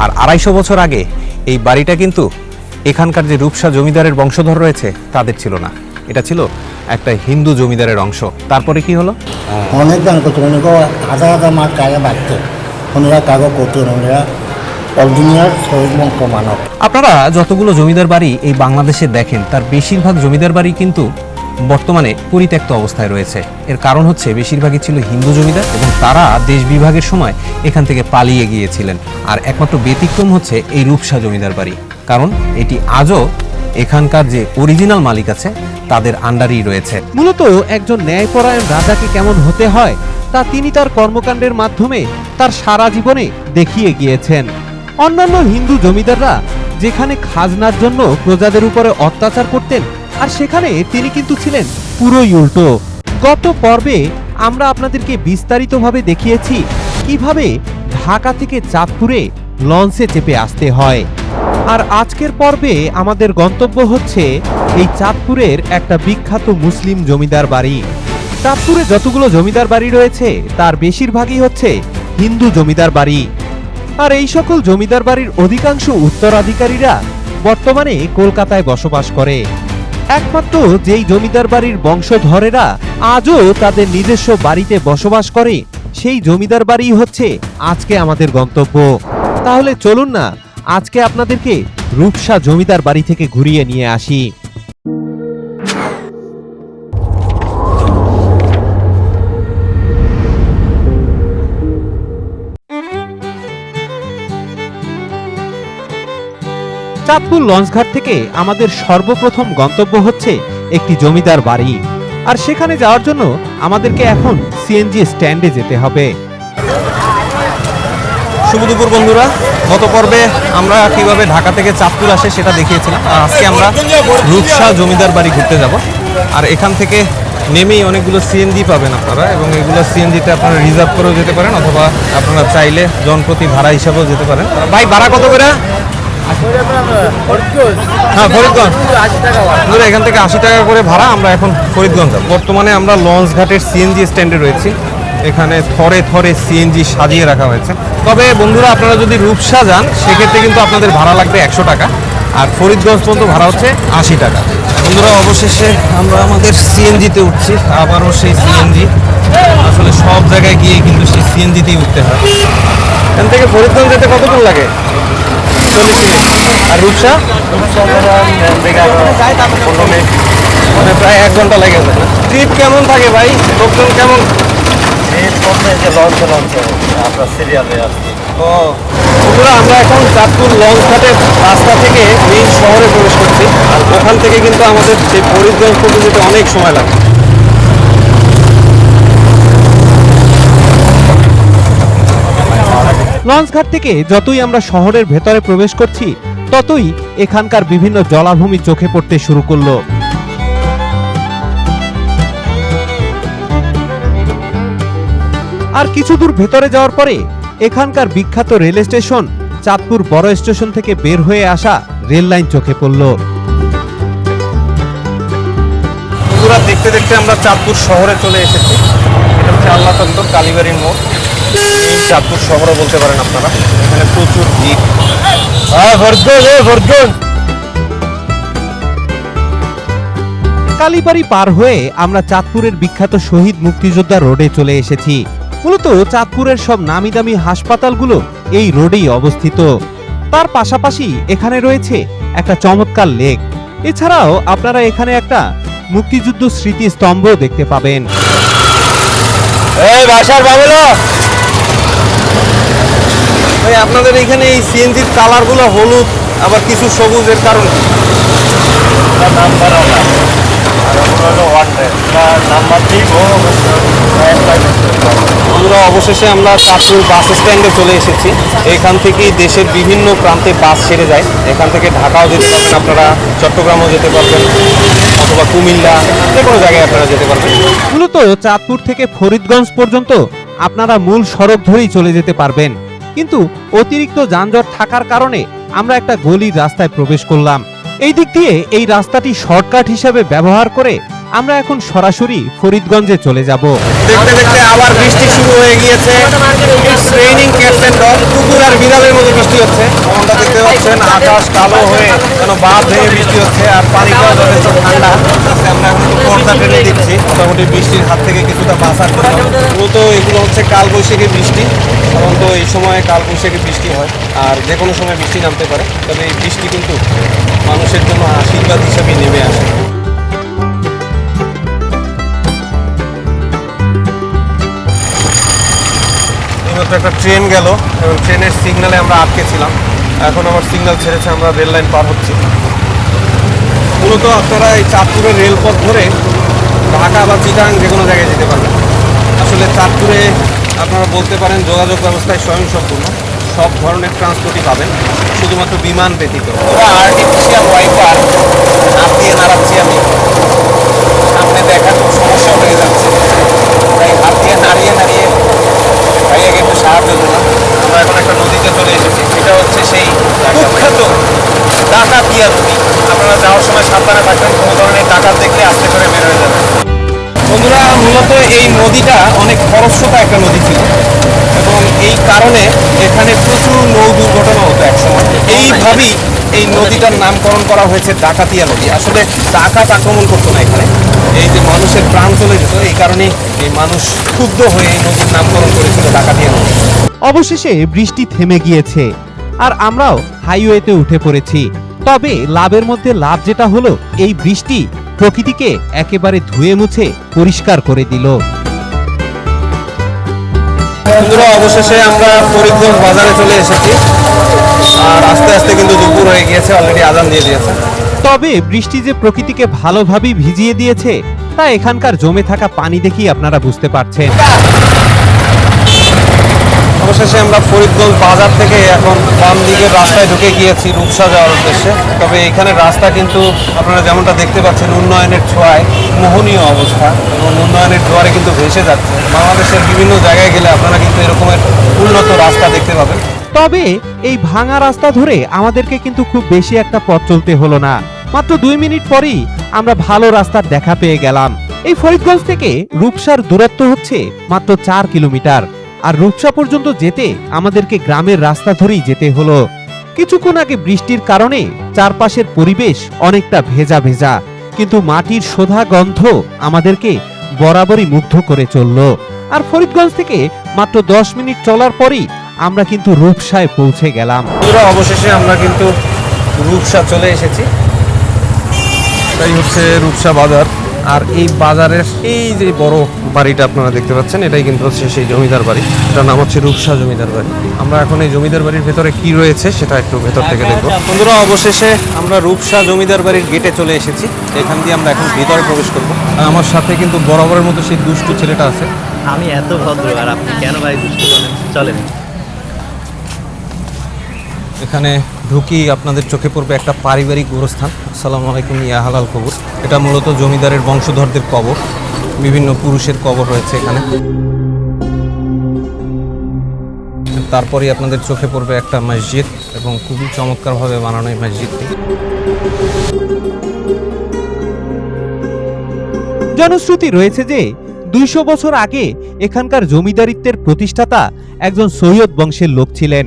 আর আড়াইশো বছর আগে এই বাড়িটা কিন্তু এখানকার যে রূপসা জমিদারের বংশধর রয়েছে তাদের ছিল না। এটা ছিল একটা হিন্দু জমিদারের অংশ। তারপরে কি হলো? অনেক গান করতো অনেক হাজার হাজার মাস কাজে বাড়তো। ওনারা কাগজ করতেন ওনারা আপনারা যতগুলো জমিদার বাড়ি এই বাংলাদেশে দেখেন তার বেশিরভাগ জমিদার বাড়ি কিন্তু বর্তমানে পরিত্যক্ত অবস্থায় রয়েছে। এর কারণ হচ্ছে বেশিরভাগই ছিল হিন্দু জমিদার এবং তারা দেশ বিভাগের সময় এখান থেকে পালিয়ে গিয়েছিলেন। আর একমাত্র ব্যতিক্রম হচ্ছে এই রূপসা জমিদার বাড়ি। কারণ এটি আজও এখানকার যে অরিজিনাল মালিক আছে, তাদের আন্ডারেই রয়েছে। মূলত একজন ন্যায়পরায়ণ রাজাকে কেমন হতে হয়, তা তিনি তার কর্মকাণ্ডের মাধ্যমে তার সারা জীবনে দেখিয়ে গিয়েছেন। অন্যান্য হিন্দু জমিদাররা যেখানে খাজনার জন্য প্রজাদের উপরে অত্যাচার করতেন আর সেখানে তিনি কিন্তু ছিলেন পুরোই উল্টো। গত পর্বে আমরা আপনাদেরকে বিস্তারিতভাবে দেখিয়েছি কীভাবে ঢাকা থেকে চাঁদপুরে লঞ্চে চেপে আসতে হয়। আর আজকের পর্বে আমাদের গন্তব্য হচ্ছে এই চাঁদপুরের একটা বিখ্যাত মুসলিম জমিদার বাড়ি। চাঁদপুরে যতগুলো জমিদার বাড়ি রয়েছে, তার বেশিরভাগই হচ্ছে হিন্দু জমিদার বাড়ি। আর এই সকল জমিদার বাড়ির অধিকাংশ উত্তরাধিকারীরা বর্তমানে কলকাতায় বসবাস করে। একমাত্র যেই জমিদার বাড়ির বংশধরেরা আজও তাদের নিজস্ব বাড়িতে বসবাস করে, সেই জমিদার বাড়ি হচ্ছে আজকে আমাদের গন্তব্য। তাহলে চলুন না, আজকে আপনাদেরকে রূপসা জমিদার বাড়ি থেকে ঘুরিয়ে নিয়ে আসি। চাঁদপুর লঞ্চঘাট থেকে আমাদের সর্বপ্রথম গন্তব্য হচ্ছে একটি জমিদার বাড়ি। আর সেখানে যাওয়ার জন্য আমাদেরকে এখন সিএনজি স্ট্যান্ডে যেতে হবে। শুভ দুপুর বন্ধুরা। গত পর্বে আমরা কীভাবে ঢাকা থেকে চাঁদপুর আসে সেটা দেখিয়েছিলাম। আর আজকে আমরা রূপসা জমিদার বাড়ি ঘুরতে যাব। আর এখান থেকে নেমেই অনেকগুলো সিএনজি পাবেন আপনারা এবং এগুলো সিএনজিতে আপনারা রিজার্ভ করেও যেতে পারেন অথবা আপনারা চাইলে জনপ্রতি ভাড়া হিসাবেও যেতে পারেন। ভাই ভাড়া কত করে? হ্যাঁ ফরিদগঞ্জ। বন্ধুরা, এখান থেকে আশি টাকা করে ভাড়া আমরা এখন ফরিদগঞ্জ। বর্তমানে আমরা লঞ্চ ঘাটের সিএনজি স্ট্যান্ডে রয়েছি। এখানে থরে থরে সিএনজি সাজিয়ে রাখা হয়েছে। তবে বন্ধুরা আপনারা যদি রূপসা যান সেক্ষেত্রে কিন্তু আপনাদের ভাড়া লাগবে একশো টাকা। আর ফরিদগঞ্জ পর্যন্ত ভাড়া হচ্ছে আশি টাকা। বন্ধুরা অবশেষে আমরা আমাদের সিএনজিতে উঠছি। আবারও সেই সিএনজি আসলে সব জায়গায় গিয়ে কিন্তু সেই সিএনজিতেই উঠতে হয়। এখান থেকে ফরিদগঞ্জ যেতে কতক্ষণ লাগে? আর রূপসা? মানে প্রায় এক ঘণ্টা লেগে যায় ট্রিপ কেমন থাকে ভাই? লোকজন কেমন? আপনার সিরিয়ালে আসছে ও বন্ধুরা আমরা এখন চাঁদপুর লঞ্চ ঘাটের রাস্তা থেকে মেইন শহরে প্রবেশ করছি। আর ওখান থেকে কিন্তু আমাদের সেই ফরিদগঞ্জ পর্যন্ত অনেক সময় লাগে। লঞ্চঘাট থেকে যতই আমরা শহরের ভেতরে প্রবেশ করছি, ততই এখানকার বিভিন্ন জলাভূমি চোখে পড়তে শুরু করল। আর কিছু দূর ভেতরে যাওয়ার পরে, এখানকার বিখ্যাত রেল স্টেশন চাঁদপুর বড় স্টেশন থেকে বের হয়ে আসা রেল লাইন চোখে পড়ল। দেখতে দেখতে আমরা চাঁদপুর শহরে চলে এসেছি। এটা হচ্ছে আল্লাহ কালীবাড়ির মোড়। চাঁদপুর শহরও বলতে পারেন আপনারা। এখানে প্রচুর ভিড়। হ্যাঁ এ কালীবাড়ি পার হয়ে আমরা চাঁদপুরের বিখ্যাত শহীদ মুক্তিযোদ্ধা রোডে চলে এসেছি। মূলত চাঁদপুরের সব নামি দামি হাসপাতালগুলো এই রোডেই অবস্থিত। তার পাশাপাশি এখানে রয়েছে একটা চমৎকার লেক। এছাড়াও আপনারা এখানে একটা মুক্তিযুদ্ধ স্মৃতি স্তম্ভ দেখতে পাবেন। এই বাসার বাবুলো! ভাই আপনাদের এখানে এই সিএনজির কালারগুলো হলুদ আবার কিছু সবুজের কারণ? কি? নাম্বার বন্ধুরা অবশেষে আমরা চাঁদপুর বাস স্ট্যান্ডে চলে এসেছি। এখান থেকেই দেশের বিভিন্ন প্রান্তে বাস ছেড়ে যায়। এখান থেকে ঢাকাও যেতে পারবেন আপনারা চট্টগ্রামও যেতে পারবেন অথবা কুমিল্লা যে কোনো জায়গায় আপনারা যেতে পারবেন। মূলত চাঁদপুর থেকে ফরিদগঞ্জ পর্যন্ত আপনারা মূল সড়ক ধরেই চলে যেতে পারবেন। কিন্তু অতিরিক্ত যানজট থাকার কারণে আমরা একটা গলির রাস্তায় প্রবেশ করলাম। এই দিক দিয়ে এই রাস্তাটি শর্টকাট হিসেবে ব্যবহার করে আমরা এখন সরাসরি ফরিদগঞ্জে চলে যাব। দেখতে দেখতে আবার বৃষ্টি শুরু হয়ে গিয়েছে। ট্রেনিং ডগ কুকুর আর বিড়ালের মতো বৃষ্টি হচ্ছে। আমরা দেখতে পাচ্ছেন আকাশ কালো হয়ে যেন বাপ ভেঙে বৃষ্টি হচ্ছে আর পানিটাও যথেষ্ট ঠান্ডা। আমরা এখন একটু পর্দা টেনে দিচ্ছি। মোটামুটি বৃষ্টির হাত থেকে কিছুটা বাঁচার জন্য। মূলত এগুলো হচ্ছে কালবৈশাখী বৃষ্টি। সাধারণত এই সময় কালবৈশাখী বৃষ্টি হয় আর যে কোনো সময় বৃষ্টি নামতে পারে। তবে এই বৃষ্টি কিন্তু মানুষের জন্য আশীর্বাদ হিসেবে নেমে আসে। একটা ট্রেন গেল এবং ট্রেনের সিগন্যালে আমরা আটকে ছিলাম। এখন আমার সিগন্যাল ছেড়েছে, আমরা রেল লাইন পার হচ্ছি। মূলত আপনারা এই চাঁদপুরের রেলপথ ধরে ঢাকা বা চিটাং যে কোনো জায়গায় যেতে পারবেন। আসলে চাঁদপুরে আপনারা বলতে পারেন যোগাযোগ ব্যবস্থায় স্বয়ংসম্পূর্ণ। সব ধরনের ট্রান্সপোর্টই পাবেন, শুধুমাত্র বিমান ব্যতীত। আর্টিফিশিয়াল ওয়াইপার হাত দিয়ে নাড়াচ্ছি আমি কারণে এখানে প্রচুর নৌ দুর্ঘটনা হতো একসময় এইভাবেই এই নদীটার নামকরণ করা হয়েছে ডাকাতিয়া নদী। আসলে ডাকাত আক্রমণ করতো না এখানে। এই যে মানুষের প্রাণ চলে যেত, এই কারণে এই মানুষ ক্ষুব্ধ হয়ে এই নদীর নামকরণ করেছিল ডাকাতিয়া নদী। অবশেষে বৃষ্টি থেমে গিয়েছে আর আমরাও হাইওয়েতে উঠে পড়েছি। তবে লাভের মধ্যে লাভ যেটা হলো, এই বৃষ্টি প্রকৃতিকে একেবারে ধুয়ে মুছে পরিষ্কার করে দিল। বন্ধুরা, অবশেষে আমরা ফরিদগঞ্জ বাজারে চলে এসেছি। আর আস্তে আস্তে কিন্তু দুপুর হয়ে গিয়েছে অলরেডি আদান দিয়ে দিয়েছে। তবে বৃষ্টি যে প্রকৃতিকে ভালোভাবেই ভিজিয়ে দিয়েছে, তা এখানকার জমে থাকা পানি দেখেই আপনারা বুঝতে পারছেন। অবশেষে আমরা ফরিদগঞ্জ বাজার থেকে এখন বাম দিকের রাস্তায় ঢুকে গিয়েছি রূপসা যাওয়ার উদ্দেশ্যে। তবে এখানে রাস্তা কিন্তু আপনারা যেমনটা দেখতে পাচ্ছেন উন্নয়নের ছোঁয়ায় মোহনীয় অবস্থা এবং উন্নয়নের জোয়ারে কিন্তু ভেসে যাচ্ছে। বাংলাদেশের বিভিন্ন জায়গায় গেলে আপনারা কিন্তু এরকমের উন্নত রাস্তা দেখতে পাবেন। তবে এই ভাঙা রাস্তা ধরে আমাদেরকে কিন্তু খুব বেশি একটা পথ চলতে হলো না। মাত্র দুই মিনিট পরেই আমরা ভালো রাস্তার দেখা পেয়ে গেলাম। এই ফরিদগঞ্জ থেকে রূপসার দূরত্ব হচ্ছে মাত্র চার কিলোমিটার। আর রূপসা পর্যন্ত যেতে আমাদেরকে গ্রামের রাস্তা ধরেই যেতে হলো। কিছুক্ষণ আগে বৃষ্টির কারণে চারপাশের পরিবেশ অনেকটা ভেজা ভেজা কিন্তু মাটির সোধা গন্ধ আমাদেরকে বরাবরই মুগ্ধ করে চলল। আর ফরিদগঞ্জ থেকে মাত্র দশ মিনিট চলার পরই আমরা কিন্তু রূপসায় পৌঁছে গেলাম। বন্ধুরা অবশেষে আমরা কিন্তু রূপসা চলে এসেছি। এটাই হচ্ছে রূপসা বাজার। আর এই বাজারের এই যে বড় বাড়িটা আপনারা দেখতে পাচ্ছেন এটাই কিন্তু হচ্ছে সেই জমিদার বাড়ি। এটার নাম হচ্ছে রূপসা জমিদার বাড়ি। আমরা এখন এই জমিদার বাড়ির ভেতরে কি রয়েছে সেটা একটু ভেতর থেকে দেখব। বন্ধুরা অবশেষে আমরা রূপসা জমিদার বাড়ির গেটে চলে এসেছি। এখান দিয়ে আমরা এখন ভেতরে প্রবেশ করব। আর আমার সাথে কিন্তু বরাবরের মতো সেই দুষ্টু ছেলেটা আছে। আমি এত ভদ্র আর আপনি কেন ভাই দুষ্টু চলেন। এখানে ঢুকি আপনাদের চোখে পড়বে একটা পারিবারিক গোরস্থান। আসসালামু আলাইকুম, ইয়া হালাল কবর। এটা মূলত জমিদারের বংশধরদের কবর। বিভিন্ন পুরুষের কবর রয়েছে এখানে। তারপরেই আপনাদের চোখে পড়বে একটা মসজিদ এবং খুবই চমৎকারভাবে বানানো এই মসজিদটি। জনশ্রুতি রয়েছে যে দুইশো বছর আগে এখানকার জমিদারিত্বের প্রতিষ্ঠাতা একজন সৈয়দ বংশের লোক ছিলেন।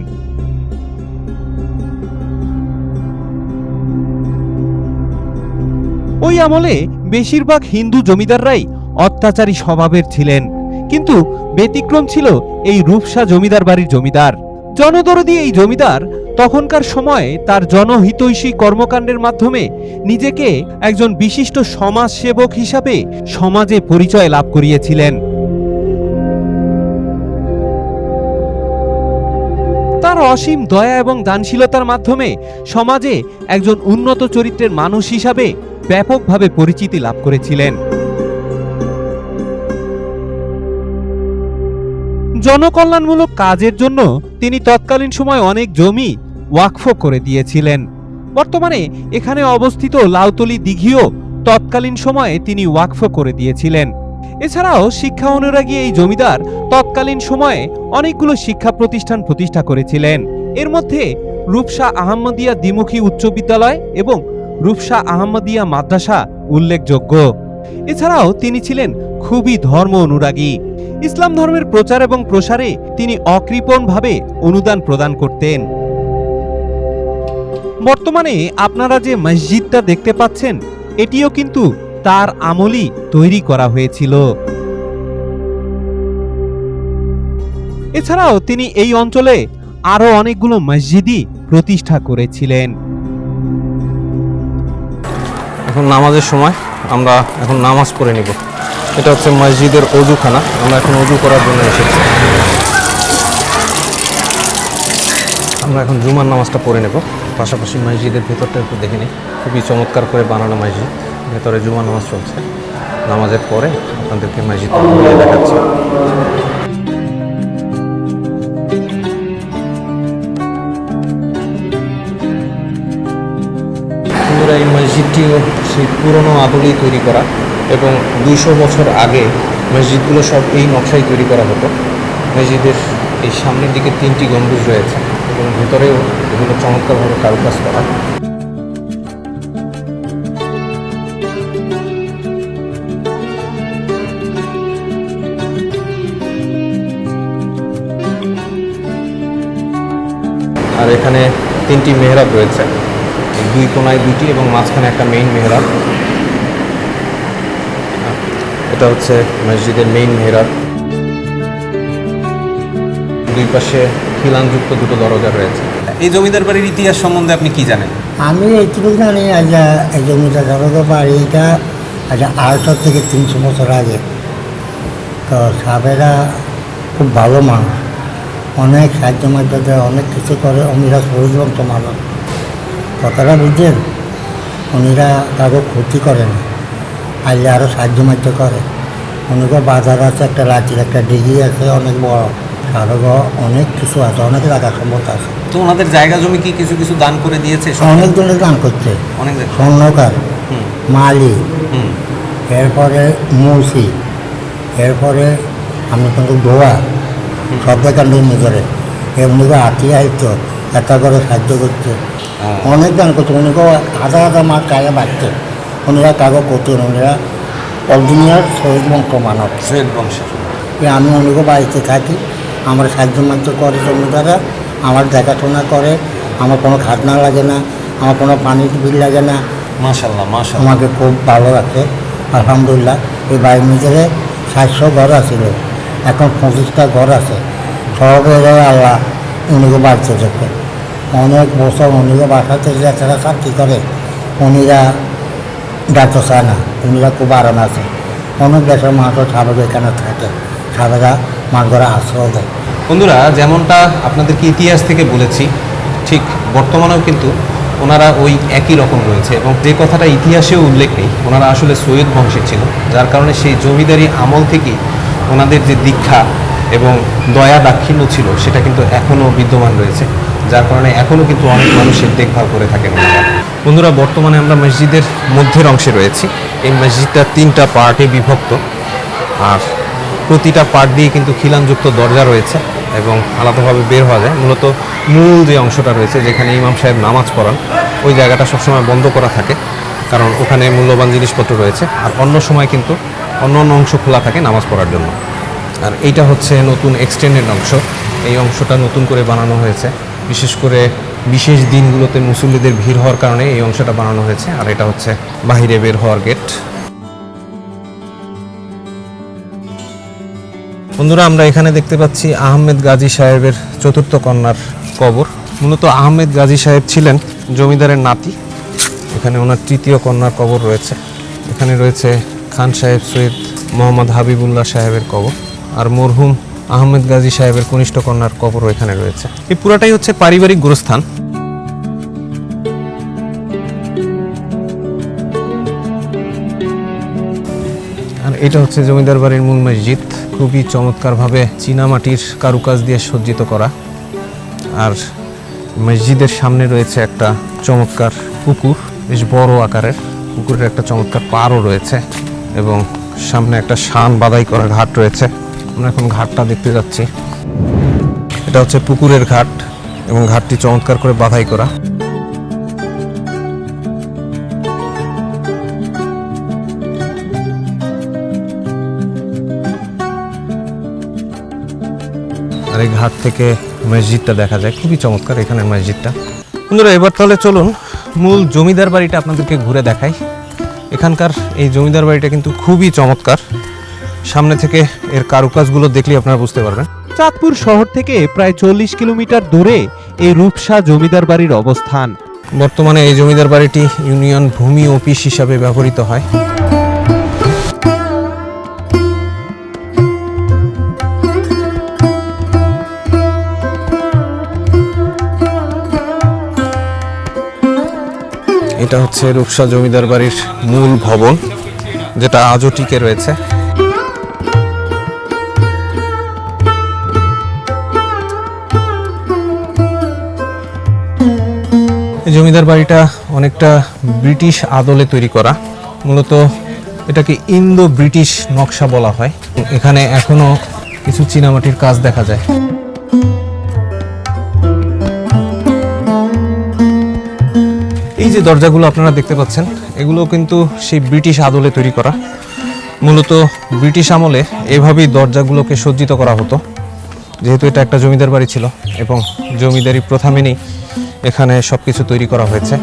ওই আমলে বেশিরভাগ হিন্দু জমিদাররাই অত্যাচারী স্বভাবের ছিলেন। কিন্তু ব্যতিক্রম ছিল এই রূপসা জমিদার বাড়ির জমিদার। জনদরদি এই জমিদার তখনকার সময়ে তার জনহিতৈষী কর্মকাণ্ডের মাধ্যমে নিজেকে একজন বিশিষ্ট সমাজ সেবক হিসাবে সমাজে পরিচয় লাভ করিয়েছিলেন। তার অসীম দয়া এবং দানশীলতার মাধ্যমে সমাজে একজন উন্নত চরিত্রের মানুষ হিসাবে ব্যাপকভাবে পরিচিতি লাভ করেছিলেন। জনকল্যাণমূলক কাজের জন্য তিনি তৎকালীন সময় অনেক জমি ওয়াকফ করে দিয়েছিলেন। বর্তমানে এখানে অবস্থিত লাউতলি দিঘিও তৎকালীন সময়ে তিনি ওয়াকফ করে দিয়েছিলেন। এছাড়াও শিক্ষা অনুরাগী এই জমিদার তৎকালীন সময়ে অনেকগুলো শিক্ষা প্রতিষ্ঠান প্রতিষ্ঠা করেছিলেন। এর মধ্যে রূপসা আহমদিয়া দ্বিমুখী উচ্চ বিদ্যালয় এবং রূপসা আহমদিয়া মাদ্রাসা উল্লেখযোগ্য। এছাড়াও তিনি ছিলেন খুবই ধর্ম অনুরাগী। ইসলাম ধর্মের প্রচার এবং প্রসারে তিনি অকৃপণভাবে অনুদান প্রদান করতেন। বর্তমানে আপনারা যে মসজিদটা দেখতে পাচ্ছেন, এটিও কিন্তু তার আমলই তৈরি করা হয়েছিল। এছাড়াও তিনি এই অঞ্চলে আরও অনেকগুলো মসজিদই প্রতিষ্ঠা করেছিলেন। এখন নামাজের সময় আমরা এখন নামাজ পড়ে নিব। এটা হচ্ছে মসজিদের অজুখানা। আমরা এখন অজু করার জন্য এসেছি। আমরা এখন জুমার নামাজটা পড়ে নেব। পাশাপাশি মসজিদের ভেতরটা একটু দেখে নিই। খুবই চমৎকার করে বানানো মসজিদ। ভেতরে জুমার নামাজ চলছে। নামাজের পরে আপনাদেরকে মসজিদ দেখাচ্ছি। এই মসজিদটিও সেই পুরনো আদলেই তৈরি করা এবং দুইশো বছর আগে মসজিদগুলো সব এই নকশায় তৈরি করা হতো। মসজিদের এই সামনের দিকে তিনটি গম্বুজ রয়েছে এবং ভেতরেও এগুলো চমৎকারভাবে কারুকাজ করা। আর এখানে তিনটি মেহরাব রয়েছে। দুই কোনায় দুইটি এবং মাঝখানে একটা মেইন মেহরাব এটা হচ্ছে মসজিদের মেইন মেহরাব দুই পাশে খিলানযুক্ত দুটো দরজা রয়েছে। এই জমিদার বাড়ির ইতিহাস সম্বন্ধে আপনি কি জানেন? আমি এইটুকু জানি, আজ এই জমিটা ধরো বাড়িটা আজ আড়শো থেকে তিনশো বছর আগে। তো সাবেরা খুব ভালো মানুষ। অনেক সাহায্য মাধ্যমে অনেক কিছু করে উনিরা শরীরবন্ত মানুষ কথাটা বুঝছেন? উনিরা কারও ক্ষতি করে না। আইলে আরও সাহায্য মাধ্য করে। উনিকে বাজার আছে একটা রাজ্যের একটা ডিগ্রি আছে অনেক বড়। আরও অনেক কিছু আছে অনেক জায়গা সম্পদ আছে। তো ওনাদের জায়গা জমি কি কিছু কিছু দান করে দিয়েছে? অনেক জনের দান করছে। অনেক স্বর্ণকার মালি এরপরে মৌসি এরপরে আমি কিন্তু দোয়া সব দেখান নিজেরে। এমনি হাতি আইতো এত করে সাহায্য করছে। অনেক দান করছে উনিকে হাজার হাজার মাস কাজে বাড়ছে উনিরা কাগজ করতেন ওনারা অরিজিনাল শহীদ বংশ মানব। শহীদ বংশের যে আমি উনিকে বাড়িতে থাকি আমার সাহায্য মাত্র করে জমিদারা আমার দেখাশোনা করে আমার কোনো খাজনা লাগে না আমার কোনো পানির বিল লাগে না। মাশাল্লাহ মাশাল্লাহ আমাকে খুব ভালো রাখে আলহামদুলিল্লাহ। এই বাড়ির ভিতরে সাতশো ঘর আছিল এখন পঁচিশটা ঘর আছে। সব আল্লাহ উনিকে বাড়তে দেখে। অনেক বছর উনিকে বাসাতে সব কী করে? উনিরা ডাক্তার চায় না উনিরা খুব আরাম আছে। অনেক দেশের মানুষ সাবেক এখানে থাকে সাবেরা মাছ ঘরে আশ্রয় দেয় বন্ধুরা, যেমনটা আপনাদেরকে ইতিহাস থেকে বলেছি, ঠিক বর্তমানেও কিন্তু ওনারা ওই একই রকম রয়েছে এবং যে কথাটা ইতিহাসেও উল্লেখ নেই, ওনারা আসলে সৈয়দ বংশের ছিল, যার কারণে সেই জমিদারি আমল থেকেই ওনাদের যে দীক্ষা এবং দয়া দাক্ষিণ্য ছিল, সেটা কিন্তু এখনও বিদ্যমান রয়েছে। যার কারণে এখনও কিন্তু অনেক মানুষের দেখভাল করে থাকেন বন্ধুরা, বর্তমানে আমরা মসজিদের মধ্যের অংশে রয়েছি। এই মসজিদটা তিনটা পার্টে বিভক্ত। আর প্রতিটা পার্ট দিয়ে কিন্তু খিলানযুক্ত দরজা রয়েছে এবং আলাদাভাবে বের হওয়া যায়। মূলত মূল যে অংশটা রয়েছে, যেখানে ইমাম সাহেব নামাজ পড়ান, ওই জায়গাটা সবসময় বন্ধ করা থাকে। কারণ ওখানে মূল্যবান জিনিসপত্র রয়েছে। আর অন্য সময় কিন্তু অন্য অন্য অংশ খোলা থাকে নামাজ পড়ার জন্য। আর এইটা হচ্ছে নতুন এক্সটেন্ডেড অংশ। এই অংশটা নতুন করে বানানো হয়েছে। বিশেষ করে বিশেষ দিনগুলোতে মুসল্লিদের ভিড় হওয়ার কারণে এই অংশটা বানানো হয়েছে, আর এটা হচ্ছে বাহিরে বের হওয়ার গেট বন্ধুরা, আমরা এখানে দেখতে পাচ্ছি আহমেদ গাজী সাহেবের চতুর্থ কন্যার কবর। মূলত আহমেদ গাজী সাহেব ছিলেন জমিদারের নাতি। এখানে ওনার তৃতীয় কন্যার কবর রয়েছে। এখানে রয়েছে খান সাহেব সৈয়দ মোহাম্মদ হাবিবুল্লাহ সাহেবের কবর। আর মরহুম আহমেদ গাজী সাহেবের কনিষ্ঠ কন্যার কবরও এখানে রয়েছে। এই পুরাটাই হচ্ছে পারিবারিক গুরুস্থান। আর এটা হচ্ছে জমিদার বাড়ির মূল মসজিদ। খুবই চমৎকারভাবে চীনামাটির কারুকাজ দিয়ে সজ্জিত করা। আর মসজিদের সামনে রয়েছে একটা চমৎকার পুকুর, বেশ বড় আকারের। পুকুরের একটা চমৎকার পাড়ও রয়েছে এবং সামনে একটা শান বাদাই করা ঘাট রয়েছে। আমরা এখন ঘাটটা দেখতে যাচ্ছি। এটা হচ্ছে পুকুরের ঘাট এবং ঘাটটি চমৎকার করে বাধাই করা। আর এই ঘাট থেকে মসজিদটা দেখা যায়। খুবই চমৎকার এখানে মসজিদটা। বন্ধুরা, এবার তাহলে চলুন মূল জমিদার বাড়িটা আপনাদেরকে ঘুরে দেখাই। এখানকার এই জমিদার বাড়িটা কিন্তু খুবই চমৎকার। সামনে থেকে এর কারুকাজগুলো দেখলে আপনারা বুঝতে পারবেন। চাঁদপুর শহর থেকে প্রায় চল্লিশ কিলোমিটার দূরে এই রূপসা জমিদার বাড়ির অবস্থান। বর্তমানে এই জমিদার বাড়িটি ইউনিয়ন ভূমি অফিস হিসাবে ব্যবহৃত হয়। এটা হচ্ছে রূপসা জমিদার বাড়ির মূল ভবন যেটা আজও টিকে রয়েছে। জমিদার বাড়িটা অনেকটা ব্রিটিশ আদলে তৈরি করা। মূলত এটাকে ইন্দো ব্রিটিশ নকশা বলা হয়। এখানে এখনও কিছু চীনামাটির কাজ দেখা যায়। এই যে দরজাগুলো আপনারা দেখতে পাচ্ছেন, এগুলো কিন্তু সেই ব্রিটিশ আদলে তৈরি করা। মূলত ব্রিটিশ আমলে এভাবেই দরজাগুলোকে সজ্জিত করা হতো। যেহেতু এটা একটা জমিদার বাড়ি ছিল এবং জমিদারি প্রথা মেনেই এখানে সব কিছু তৈরি করা হয়েছে।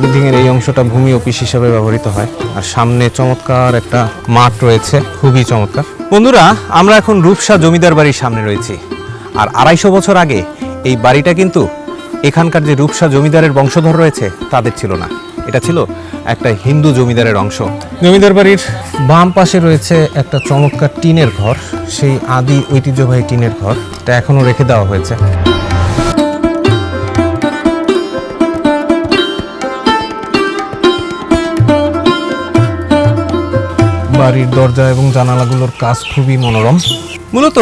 বিল্ডিং এর এই অংশটা ভূমি অফিস হিসাবে ব্যবহৃত হয়। আর সামনে চমৎকার একটা মাঠ রয়েছে, খুবই চমৎকার। বন্ধুরা, আমরা এখন রূপসা জমিদার বাড়ির সামনে রয়েছি। আর আড়াইশো বছর আগে এই বাড়িটা কিন্তু এখানকার যে রূপসা জমিদারের বংশধর রয়েছে, তাদের ছিল না। এটা ছিল একটা হিন্দু জমিদারের অংশ। জমিদার বাড়ির বাম পাশে রয়েছে একটা চমৎকার টিনের ঘর, সেই আদি ঐতিহ্যবাহী টিনের ঘর। এটা এখনও রেখে দেওয়া হয়েছে। বাড়ির দরজা এবং জানালাগুলোর কাজ খুবই মনোরম। মূলত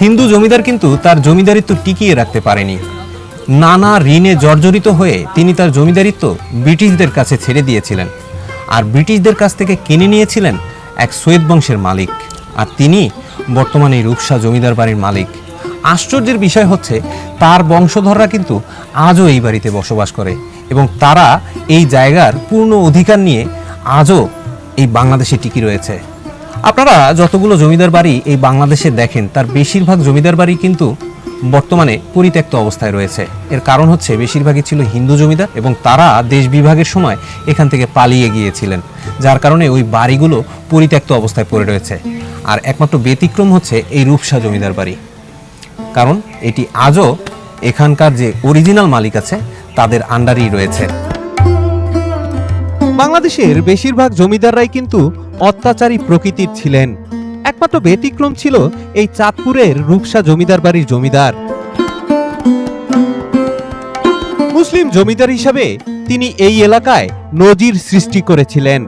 হিন্দু জমিদার কিন্তু তার জমিদারিত্ব টিকিয়ে রাখতে পারেনি। নানা ঋণে জর্জরিত হয়ে তিনি তার জমিদারিত্ব ব্রিটিশদের কাছে ছেড়ে দিয়েছিলেন। আর ব্রিটিশদের কাছ থেকে কিনে নিয়েছিলেন এক সৈয়দ বংশের মালিক। আর তিনি বর্তমানে রূপসা জমিদার বাড়ির মালিক। আশ্চর্যের বিষয় হচ্ছে, তার বংশধররা কিন্তু আজও এই বাড়িতে বসবাস করে এবং তারা এই জায়গার পূর্ণ অধিকার নিয়ে আজও এই বাংলাদেশে টিকি রয়েছে। আপনারা যতগুলো জমিদার বাড়ি এই বাংলাদেশে দেখেন, তার বেশিরভাগ জমিদার বাড়ি কিন্তু বর্তমানে পরিত্যক্ত অবস্থায় রয়েছে। এর কারণ হচ্ছে বেশিরভাগই ছিল হিন্দু জমিদার এবং তারা দেশ বিভাগের সময় এখান থেকে পালিয়ে গিয়েছিলেন, যার কারণে ওই বাড়িগুলো পরিত্যক্ত অবস্থায় পড়ে রয়েছে। আর একমাত্র ব্যতিক্রম হচ্ছে এই রূপসা জমিদার বাড়ি। কারণ এটি আজও এখানকার যে অরিজিনাল মালিক আছে, তাদের আন্ডারেই রয়েছে। বাংলাদেশের বেশিরভাগ জমিদাররাই কিন্তু অত্যাচারী প্রকৃতির ছিলেন। একমাত্র ব্যতিক্রম ছিল এই চাঁদপুরের রূপসা জমিদার বাড়ির জমিদার। মুসলিম জমিদার হিসাবে তিনি এই এলাকায় নজির সৃষ্টি করেছিলেন।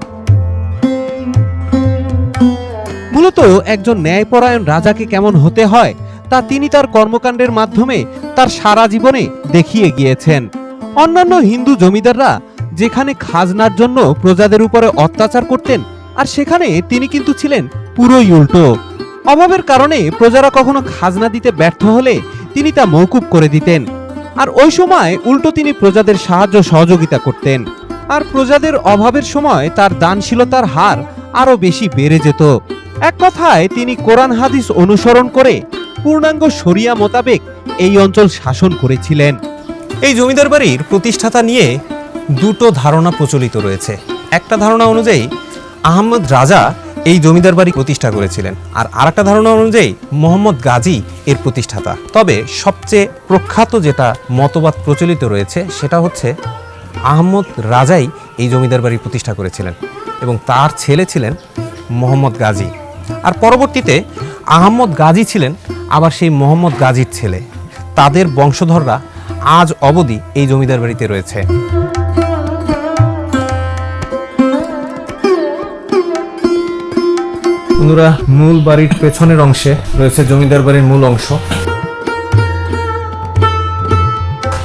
মূলত একজন ন্যায়পরায়ণ রাজাকে কেমন হতে হয়, তা তিনি তার কর্মকাণ্ডের মাধ্যমে তার সারা জীবনে দেখিয়ে গিয়েছেন। অন্যান্য হিন্দু জমিদাররা যেখানে খাজনার জন্য প্রজাদের উপরে অত্যাচার করতেন, আর সেখানে তিনি কিন্তু ছিলেন পুরোই উল্টো। অভাবের কারণে প্রজারা কখনো খাজনা দিতে ব্যর্থ হলে তিনি তা মৌকুব করে দিতেন। আর ওই সময় উল্টো তিনি প্রজাদের সাহায্য সহযোগিতা করতেন। আর প্রজাদের অভাবের সময় তার দানশীলতার হার আরও বেশি বেড়ে যেত। এক কথায়, তিনি কোরআন হাদিস অনুসরণ করে পূর্ণাঙ্গ শরিয়া মোতাবেক এই অঞ্চল শাসন করেছিলেন। এই জমিদার বাড়ির প্রতিষ্ঠাতা নিয়ে দুটো ধারণা প্রচলিত রয়েছে। একটা ধারণা অনুযায়ী আহমদ রাজা এই জমিদার বাড়ি প্রতিষ্ঠা করেছিলেন। আর আরেকটা ধারণা অনুযায়ী মোহাম্মদ গাজী এর প্রতিষ্ঠাতা। তবে সবচেয়ে প্রখ্যাত যেটা মতবাদ প্রচলিত রয়েছে, সেটা হচ্ছে আহমদ রাজাই এই জমিদার বাড়ি প্রতিষ্ঠা করেছিলেন এবং তার ছেলে ছিলেন মোহাম্মদ গাজী। আর পরবর্তীতে আহমদ গাজী ছিলেন আবার সেই মোহাম্মদ গাজীর ছেলে। তাদের বংশধররা আজ অবধি এই জমিদার বাড়িতে রয়েছে। বন্ধুরা, মূল বাড়ির পেছনের অংশে রয়েছে জমিদার বাড়ির মূল অংশ।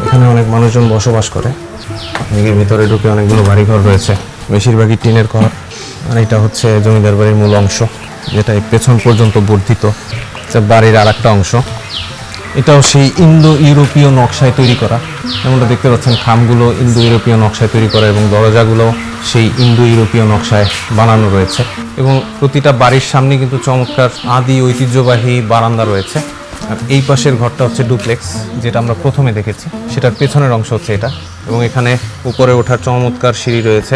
এখানে অনেক মানুষজন বসবাস করে। নিজের ভিতরে ঢুকে অনেকগুলো বাড়িঘর রয়েছে। বেশিরভাগই টিনের ঘর। আর এটা হচ্ছে জমিদার বাড়ির মূল অংশ, যেটা পেছন পর্যন্ত বর্ধিত। বাড়ির আর একটা অংশ। এটাও সেই ইন্দো ইউরোপীয় নকশায় তৈরি করা। যেমনটা দেখতে পাচ্ছেন, খামগুলো ইন্দো ইউরোপীয় নকশায় তৈরি করা এবং দরজাগুলো সেই ইন্দো ইউরোপীয় নকশায় বানানো রয়েছে। এবং প্রতিটা বাড়ির সামনে কিন্তু চমৎকার আদি ঐতিহ্যবাহী বারান্দা রয়েছে। আর এই পাশের ঘরটা হচ্ছে ডুপ্লেক্স, যেটা আমরা প্রথমে দেখেছি। সেটার পেছনের অংশ হচ্ছে এটা এবং এখানে উপরে ওঠার চমৎকার সিঁড়ি রয়েছে।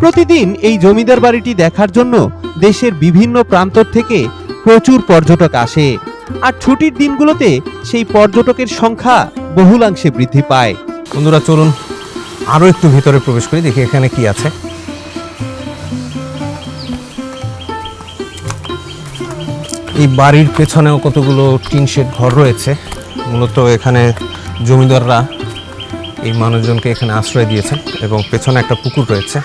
প্রতিদিন এই জমিদার বাড়িটি দেখার জন্য দেশের বিভিন্ন প্রান্তর থেকে প্রচুর পর্যটক আসে। আর ছুটির দিনগুলোতে সেই পর্যটকের সংখ্যা বহুলাংশে বৃদ্ধি পায়। বন্ধুরা, চলুন আরও একটু ভিতরে প্রবেশ করি, দেখি এখানে কি আছে। এই বাড়ির পেছনেও কতগুলো টিন শেড ঘর রয়েছে। মূলত এখানে জমিদাররা এই মানুষজনকে এখানে আশ্রয় দিয়েছেন এবং পেছনে একটা পুকুর রয়েছে।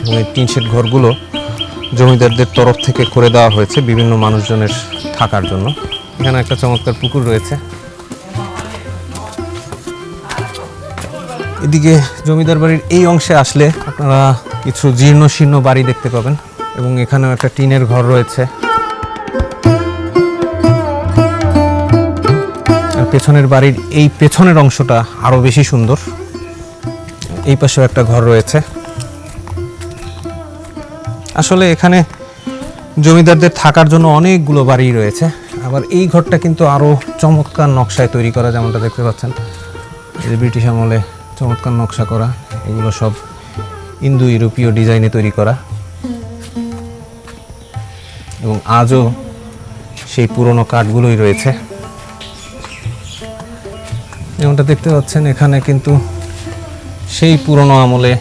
এবং এই টিন শেড ঘরগুলো জমিদারদের তরফ থেকে করে দেওয়া হয়েছে বিভিন্ন মানুষজনের থাকার জন্য। এখানে একটা চমৎকার পুকুর রয়েছে। এদিকে জমিদার বাড়ির এই অংশে আসলে আপনারা কিছু জীর্ণ শীর্ণ বাড়ি দেখতে পাবেন এবং এখানেও একটা টিনের ঘর রয়েছে। পেছনের বাড়ির এই পেছনের অংশটা আরও বেশি সুন্দর। এই পাশেও একটা ঘর রয়েছে। আসলে এখানে জমিদারদের থাকার জন্য অনেকগুলো বাড়ি রয়েছে। আবার এই ঘরটা কিন্তু আরও চমৎকার নকশায় তৈরি করা, যেমনটা দেখতে পাচ্ছেন। যে ব্রিটিশ আমলে চমৎকার নকশা করা, এগুলো সব ইন্দো ইউরোপীয় ডিজাইনে তৈরি করা। এবং আজও সেই পুরনো কাঠগুলোই রয়েছে। যেমনটা দেখতে পাচ্ছেন, এখানে কিন্তু সেই পুরনো আমলে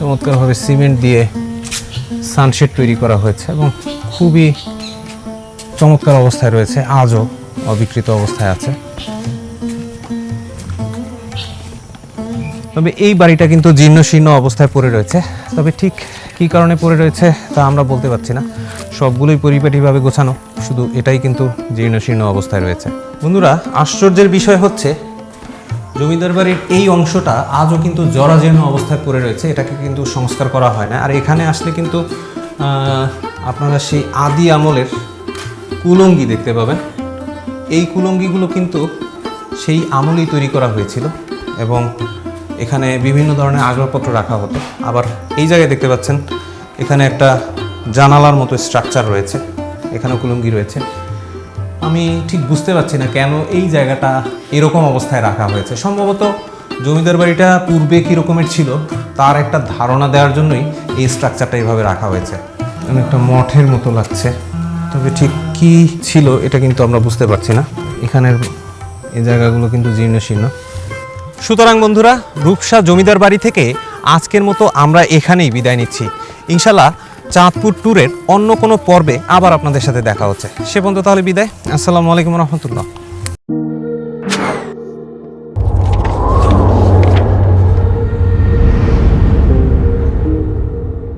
চমৎকারভাবে সিমেন্ট দিয়ে সানশেড তৈরি করা হয়েছে এবং খুবই চমৎকার অবস্থায় রয়েছে, আজও অবিকৃত অবস্থায় আছে। তবে এই বাড়িটা কিন্তু জীর্ণ শীর্ণ অবস্থায় পড়ে রয়েছে। তবে ঠিক কী কারণে পড়ে রয়েছে তা আমরা বলতে পারছি না। সবগুলোই পরিপাটিভাবে গোছানো, শুধু এটাই কিন্তু জীর্ণ শীর্ণ অবস্থায় রয়েছে। বন্ধুরা, আশ্চর্যের বিষয় হচ্ছে জমিদার বাড়ির এই অংশটা আজও কিন্তু জরাজীর্ণ অবস্থায় পড়ে রয়েছে, এটাকে কিন্তু সংস্কার করা হয় না। আর এখানে আসলে কিন্তু আপনারা সেই আদি আমলের কুলঙ্গি দেখতে পাবেন। এই কুলঙ্গিগুলো কিন্তু সেই আমলেই তৈরি করা হয়েছিল এবং এখানে বিভিন্ন ধরনের আসবাবপত্র রাখা হতো। আবার এই জায়গায় দেখতে পাচ্ছেন, এখানে একটা জানালার মতো স্ট্রাকচার রয়েছে, এখানেও কুলুঙ্গি রয়েছে। আমি ঠিক বুঝতে পারছি না কেন এই জায়গাটা এরকম অবস্থায় রাখা হয়েছে। সম্ভবত জমিদার বাড়িটা পূর্বে কী রকমের ছিল, তার একটা ধারণা দেওয়ার জন্যই এই স্ট্রাকচারটা এইভাবে রাখা হয়েছে। একটা মঠের মতো লাগছে। তবে ঠিক কি ছিল এটা কিন্তু আমরা বুঝতে পারছি না। এখানের এই জায়গাগুলো কিন্তু জীর্ণ শীর্ণ সুতরাং বন্ধুরা, রূপসা জমিদার বাড়ি থেকে আজকের মতো আমরা এখানেই বিদায় নিচ্ছি। ইনশাল্লাহ চাঁদপুর ট্যুরের অন্য কোনো পর্বে আবার আপনাদের সাথে দেখা হচ্ছে। সে পর্যন্ত তাহলে বিদায়। আসসালামু আলাইকুম রহমতুল্লাহ।